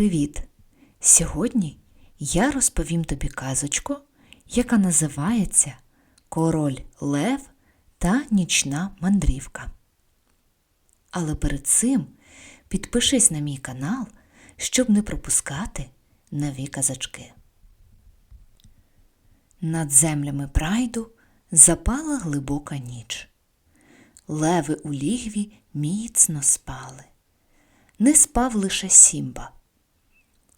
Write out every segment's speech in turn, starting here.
Привіт! Сьогодні я розповім тобі казочку, яка називається Король Лев та Нічна мандрівка. Але перед цим підпишись на мій канал, щоб не пропускати нові казочки. Над землями прайду запала глибока ніч. Леви у лігві міцно спали. Не спав лише Сімба.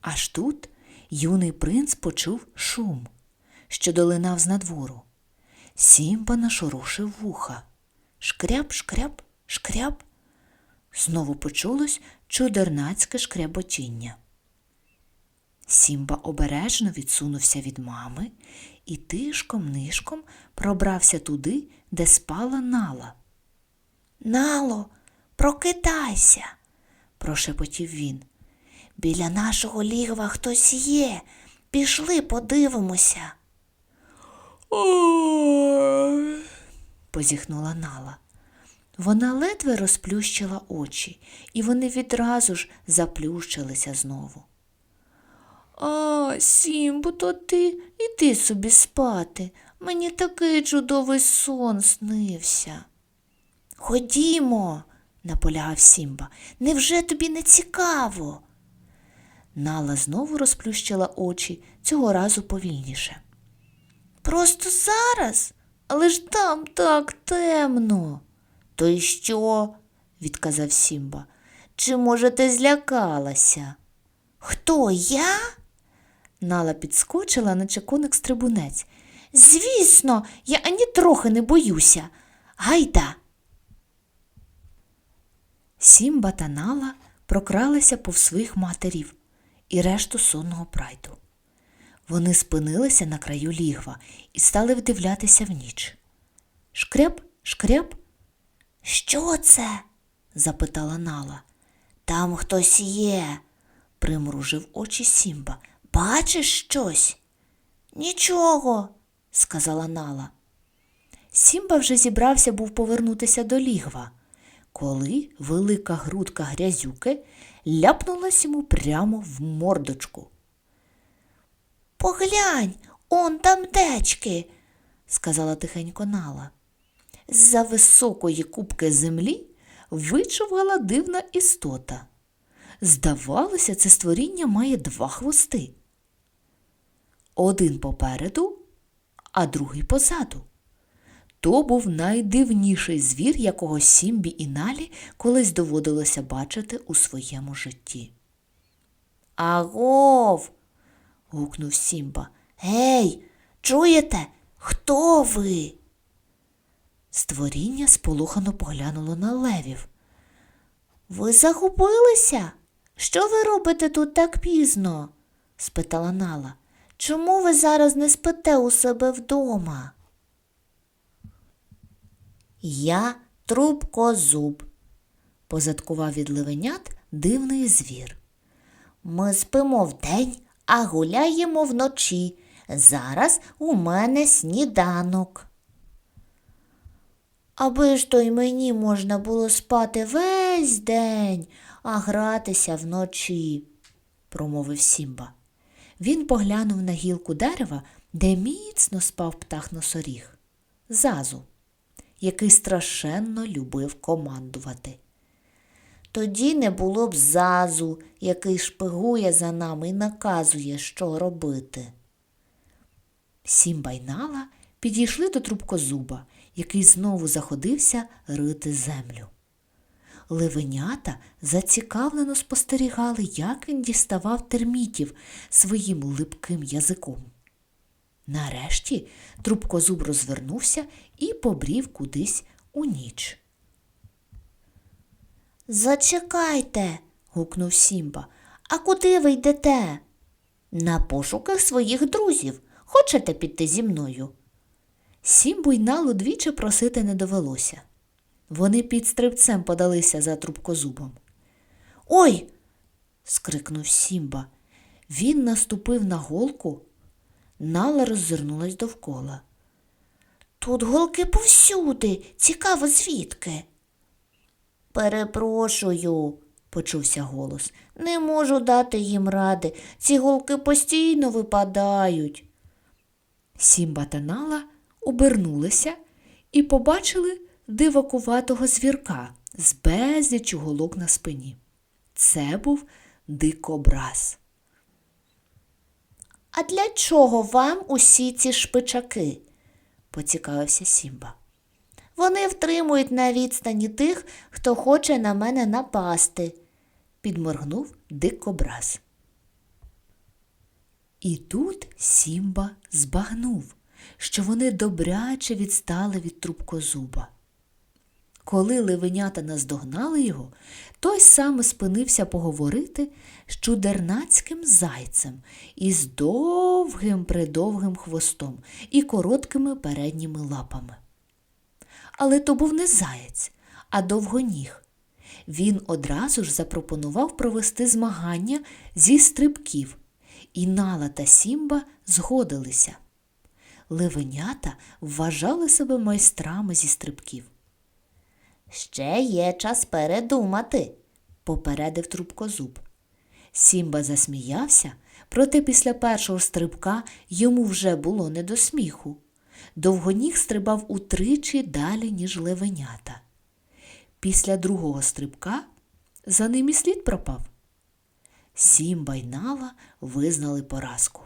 Аж тут юний принц почув шум, що долинав з надвору. Сімба нашорушив вуха. Шкряб, шкряб, шкряб. Знову почулось чудернацьке шкряботіння. Сімба обережно відсунувся від мами і тишком-нишком пробрався туди, де спала Нала. Нало, прокидайся, прошепотів він. Біля нашого лігва хтось є. Пішли, подивимося. Ой. позіхнула Нала. Вона ледве розплющила очі, і вони відразу ж заплющилися знову. А, Сімбо, то ти іди собі спати. Мені такий чудовий сон снився. Ходімо, наполягав Сімба. Невже тобі не цікаво? Нала знову розплющила очі, цього разу повільніше. Просто зараз, але ж там так темно. То й що? відказав Сімба. Чи, може, ти злякалася? Хто я? Нала підскочила на чекуник стрибунець. Звісно, я ані трохи не боюся. Гайда. Сімба та Нала прокралися повз своїх матерів і решту сонного прайду. Вони спинилися на краю лігва і стали вдивлятися в ніч. Шкряб, шкряб. Що це? запитала Нала. Там хтось є, примружив очі Сімба. Бачиш щось? Нічого, сказала Нала. Сімба вже зібрався був повернутися до лігва, коли велика грудка грязюки ляпнулась йому прямо в мордочку. Поглянь, он там дечки, сказала тихенько Нала. З-за високої кубки землі вичувала дивна істота. Здавалося, це створіння має два хвости. Один попереду, а другий позаду. То був найдивніший звір, якого Сімбі і Налі колись доводилося бачити у своєму житті. Агов. гукнув Сімба. Гей, чуєте? Хто ви? Створіння сполохано поглянуло на левів. Ви загубилися? Що ви робите тут так пізно? спитала Нала. Чому ви зараз не спите у себе вдома? Я трубкозуб, позадкував від левенят дивний звір. Ми спимо вдень, а гуляємо вночі. Зараз у мене сніданок. Аби ж то й мені можна було спати весь день, а гратися вночі, промовив Сімба. Він поглянув на гілку дерева, де міцно спав птах носоріг. Зазу, який страшенно любив командувати. Тоді не було б зазу, який шпигує за нами і наказує, що робити. Сімба й Нала підійшли до трубкозуба, який знову заходився рити землю. Левенята зацікавлено спостерігали, як він діставав термітів своїм липким язиком. Нарешті трубкозуб розвернувся і побрів кудись у ніч. Зачекайте, гукнув Сімба. А куди ви йдете? На пошуках своїх друзів. Хочете піти зі мною? Сімбу й Налу двічі просити не довелося. Вони під стрибцем подалися за трубкозубом. Ой. скрикнув Сімба. Він наступив на голку. Нала роззирнулась довкола. Тут голки повсюди. Цікаво, звідки. Перепрошую, почувся голос. Не можу дати їм ради. Ці голки постійно випадають. Сімба та Нала обернулися і побачили дивакуватого звірка з безліччю голок на спині. Це був дикобраз. А для чого вам усі ці шпичаки? поцікавився Сімба. Вони втримують на відстані тих, хто хоче на мене напасти, підморгнув дикобраз. І тут Сімба збагнув, що вони добряче відстали від трубкозуба. Коли ливенята наздогнали його, той саме спинився поговорити з чудернацьким зайцем із довгим придовгим хвостом і короткими передніми лапами. Але то був не заєць, а довгоніг. Він одразу ж запропонував провести змагання зі стрибків, і Нала та Сімба згодилися. Ливенята вважали себе майстрами зі стрибків. Ще є час передумати, попередив трубкозуб. Сімба засміявся, проте після першого стрибка йому вже було не до сміху. Довгоніг стрибав утричі далі, ніж левенята. Після другого стрибка за ним і слід пропав. Сімба й Нала визнали поразку.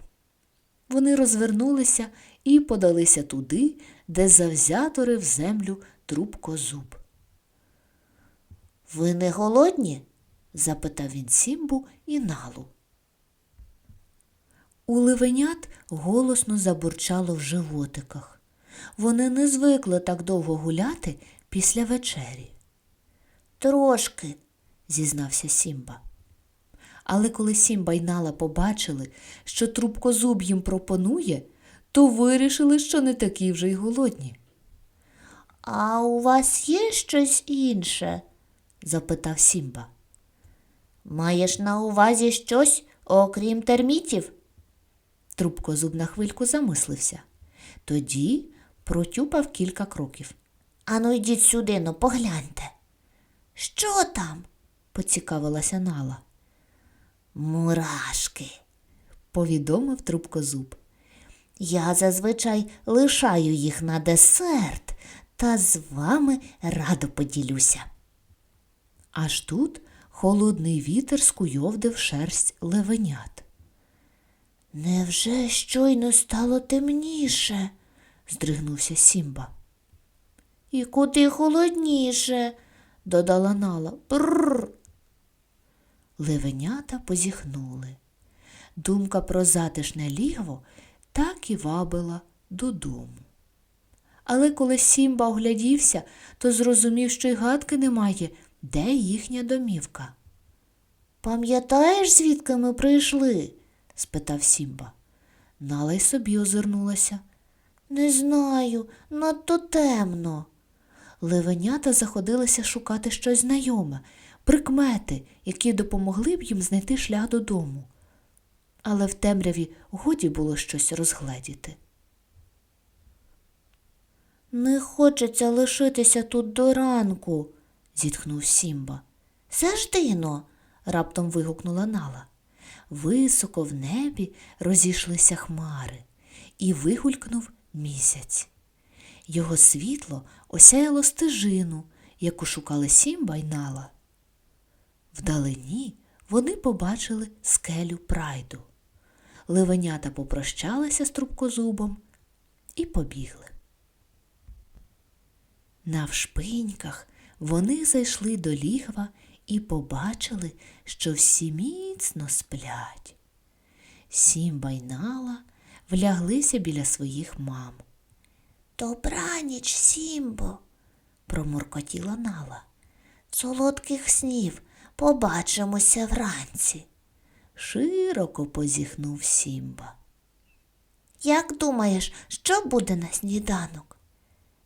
Вони розвернулися і подалися туди, де завзято в землю трубкозуб. Ви не голодні? запитав він Сімбу і Налу. У ливенят голосно забурчало в животиках. Вони не звикли так довго гуляти після вечері. Трошки, зізнався Сімба. Але коли Сімба й Нала побачили, що трубкозуб їм пропонує, то вирішили, що не такі вже й голодні. А у вас є щось інше? Запитав Сімба. Маєш на увазі щось, окрім термітів? Трубкозуб на хвильку замислився. Тоді протюпав кілька кроків. Ану, йдіть сюди, ну погляньте. Що там? поцікавилася Нала. Мурашки, повідомив трубкозуб. Я зазвичай лишаю їх на десерт, та з вами радо поділюся. Аж тут холодний вітер скуйовдив шерсть левенят. Невже щойно стало темніше? здригнувся Сімба. І куди холодніше, додала Нала. Бррр. Левенята позіхнули. Думка про затишне лігво так і вабила додому. Але коли Сімба оглядівся, то зрозумів, що й гадки немає, де їхня домівка. Пам'ятаєш, звідки ми прийшли? спитав Сімба. Нала й собі озирнулася. Не знаю, надто темно. Левенята заходилися шукати щось знайоме, прикмети, які допомогли б їм знайти шлях додому. Але в темряві годі було щось розгледіти. Не хочеться лишитися тут до ранку, зітхнув Сімба. Завжди-но, раптом вигукнула Нала. Високо в небі розійшлися хмари, і вигулькнув місяць. Його світло осяяло стежину, яку шукали Сімба й Нала. Вдалині вони побачили скелю прайду. Ливенята попрощалися з трубкозубом і побігли. Навшпиньках вони зайшли до лігва і побачили, що всі міцно сплять. Сімба й Нала вляглися біля своїх мам. Добраніч, Сімбо, промуркотіла Нала. Солодких снів побачимося вранці. Широко позіхнув Сімба. Як думаєш, що буде на сніданок?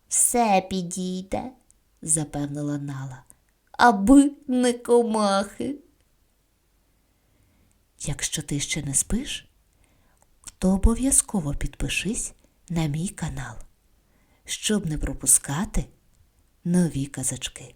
Все підійде, запевнила Нала, аби не комахи. Якщо ти ще не спиш, то обов'язково підпишись на мій канал, щоб не пропускати нові казачки.